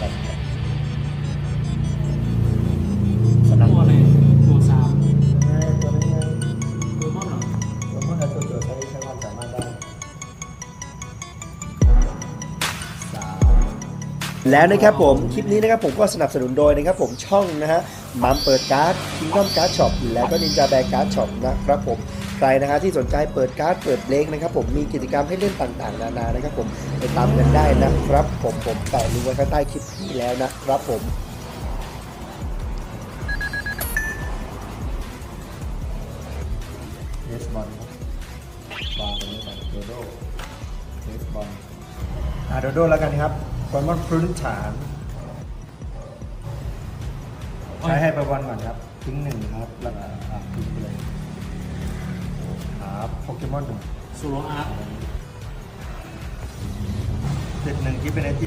กัน แล้วนะครับผมคลิปนี้นะครับผมก็สนับสนุนโดยนะครับผมช่องนะฮะมัมเปิดการ์ดคิงดอมการ์ดช็อปแล้วก็นินจาแบร์การ์ดช็อปนะครับผมใครนะฮะที่สนใจเปิดการ์ดเปิดเลขนะครับผมมีกิจกรรมให้เล่นต่างๆ นานานะครับผมไปตามกันได้นะครับ ผมผมแปะลิงก์ไว้ข้างใต้คลิปนี้แล้วนะครับผมเทสบอลวางตรงนี้ก่อนโดโดเทสบอลอะโดโดแล้วกันครับ บอลมันพื้นฐานใช้ให้ประวันก่อนครับทิ้งหนึ่งครับแล้วก็อะทิ้งไปเลยครับโปเกมอนโซโลอาร์ต เจ็ดหนึ่งที่เป็นไอเทีย